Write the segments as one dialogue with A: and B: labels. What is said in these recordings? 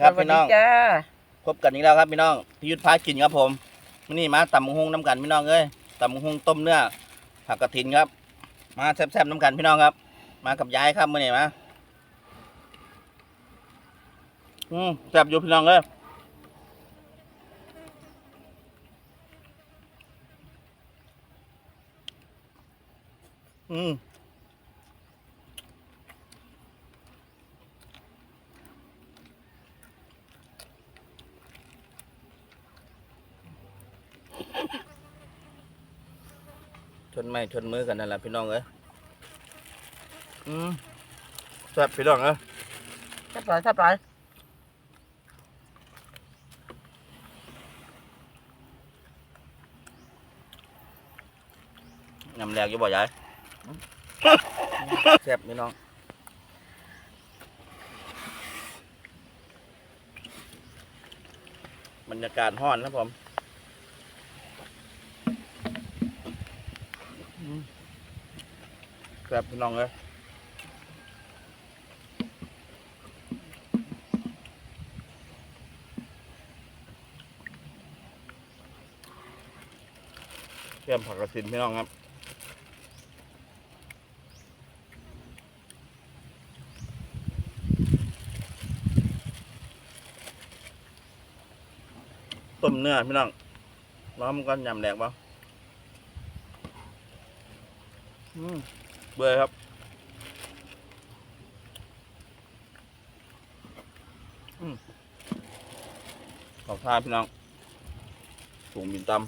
A: ครับพี่น้อง
B: สวัสดีจ้า
A: พบกันอีกแล้วครับพี่น้องพี่ยุทธพากินครับผมมื้อนี่มาตำมะฮุงน้ำกันพี่น้องเอ้ยตำมะฮุงต้มเนื้อผักกระถินครับ มาแซ่บๆน้ำกันพี่น้องครับ มากับยายครับมื้อนี้มาอืมแซ่บอยู่พี่น้องเอ้ยอืม นไม่ชนมือกันนั่นแหละพี่น้องเอ้ยอืมแซ่บพี่น้องเอ้ย
B: ทับปลายทับปลาย
A: ยำแรกอยู่บ่ยายแซ่บพี่น้องบรรยากาศห้อนนะผมอืม แซ่บพี่น้องเลยแก้มผักกระสินพี่น้องครับต้มเนื้อพี่น้องร้อนมันก็ยำแหลกบ่อืม เบื่อครับอขอบท่าพี่น้องถุงบินตำ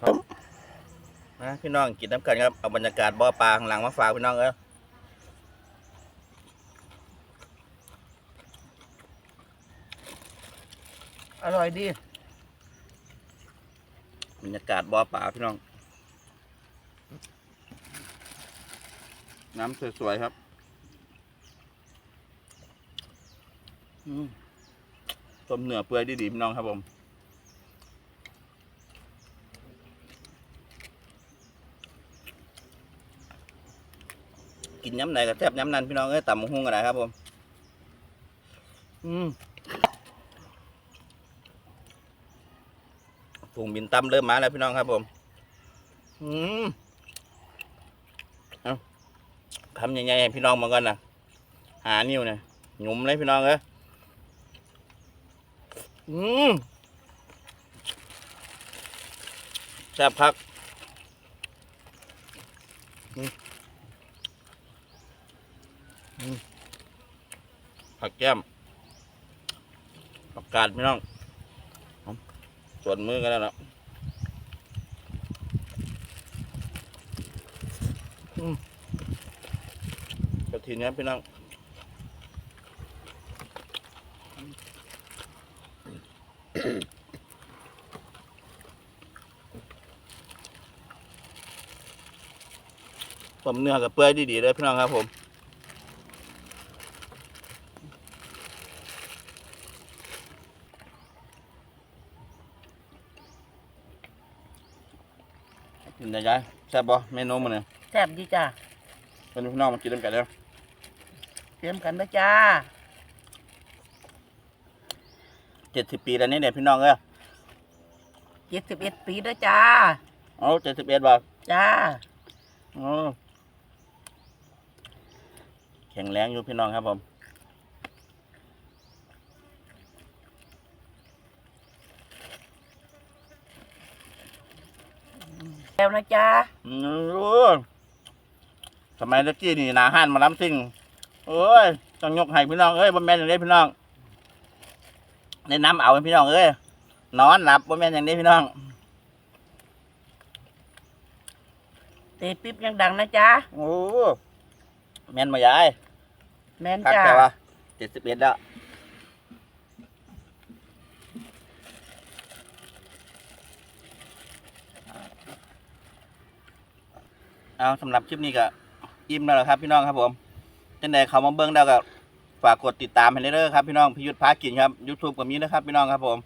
A: ครับนะพี่น้องกินน้ำกันครับ เอาบรรยากาศบ่อปลาข้างหลังมาฝากพี่น้องเอ้ย
B: อร่อยดี
A: บรรยากาศบ่อปลาพี่น้อง น้ำสวยๆครับต้มเนื้อเปื่อยดีๆพี่น้องครับผมกินย้ำไหนก็แทบย้ำนั้นพี่น้องเอ้ยต่ำมะฮุ่งกันนะครับผม อืม ฝูงบินตั้มเริ่มมาแล้วพี่น้องครับผม อืมเอาคำใหญ่ๆให้พี่น้องมาก่อนนะหานิ้วเนี่ยหนุ่มเลยพี่น้องเอ้ยอืมแซ่บพักผักแก้มผักกาดพี่น้อง ส่วนมือกันแล้วเนาะอืมกระถินครับพี่น้องต้มเนื้อกับเปื่อยดีๆเลยพี่น้องครับผม กินได้ยายแซ่บบ่เมนูมันเนี่ย
B: แซ่บดีจ้า
A: เป็นพี่น้องมากินด้วยกันแล้ว
B: เตรียมกันนะจ้า
A: เจ็ดสิบปีแล้วนี่เนี่ยพี่น้องเอ้ย
B: เจ็ดสิบเอ็ดปีแล้วจ้า
A: เอาเจ็ดสิบเอ็ดบ่
B: จ้า
A: อ๋อแข็งแรงอยู่พี่น้องครับผม
B: วนะจ้า
A: อืมสมัยตะกี้นี่หนาห้านมาล้ำซิ่งโอ้ยต้องยกให้พี่น้องเอ้ยบ่แม่นอย่างนี้พี่น้องในน้ำเอาให้พี่น้องเอ้ยนอนหลับบ่แม่นอย่างนี้พี่น้อง
B: เตะปิ๊บยังดังนะจ้า
A: โอ้แม่นมายาย
B: แม่น
A: คัก
B: จ้า
A: แต่ว่าเจ็ดสิบเอ็ดแล้ว เอาสำหรับคลิปนี้ก็อิ่มแล้วล่ะครับพี่น้องครับผมจังใดเขามาเบิ้งแล้วก็ฝากกดติดตามให้เด้อครับพี่น้องพิยุทธพากินครับ YouTube ก็มีนะครับพี่น้องครับผม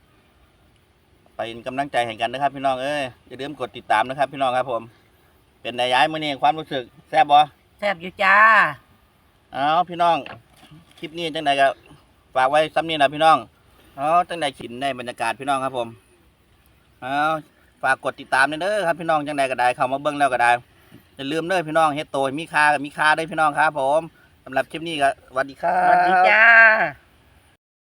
A: ไปเป็นกำลังใจให้กันนะครับ พี่น้องเอ้ยอย่าลืมกดติดตามนะครับ พี่น้องครับผม เป็นนายย้ายมื้อนี้ความรู้สึกแซ่บบ่
B: แซ่บอยู่จ้า
A: เอาพี่น้อง คลิปนี้จังใดก็ฝากไว้ซ้ำนี้นะพี่น้องเอาจังใดขินในบรรยากาศพี่น้องครับผมเอาฝากกดติดตามด้วยเด้อครับพี่น้องจังใดก็ได้เข้ามาเบิ่งแล้วก็ได้ อย่าลืมเด้อพี่น้องเฮ็ดโต้มีค่ากับมีค่าเด้อพี่น้องครับผมสำหรับคลิปนี้ก็สวัสดีครั
B: สวัสดีจ้า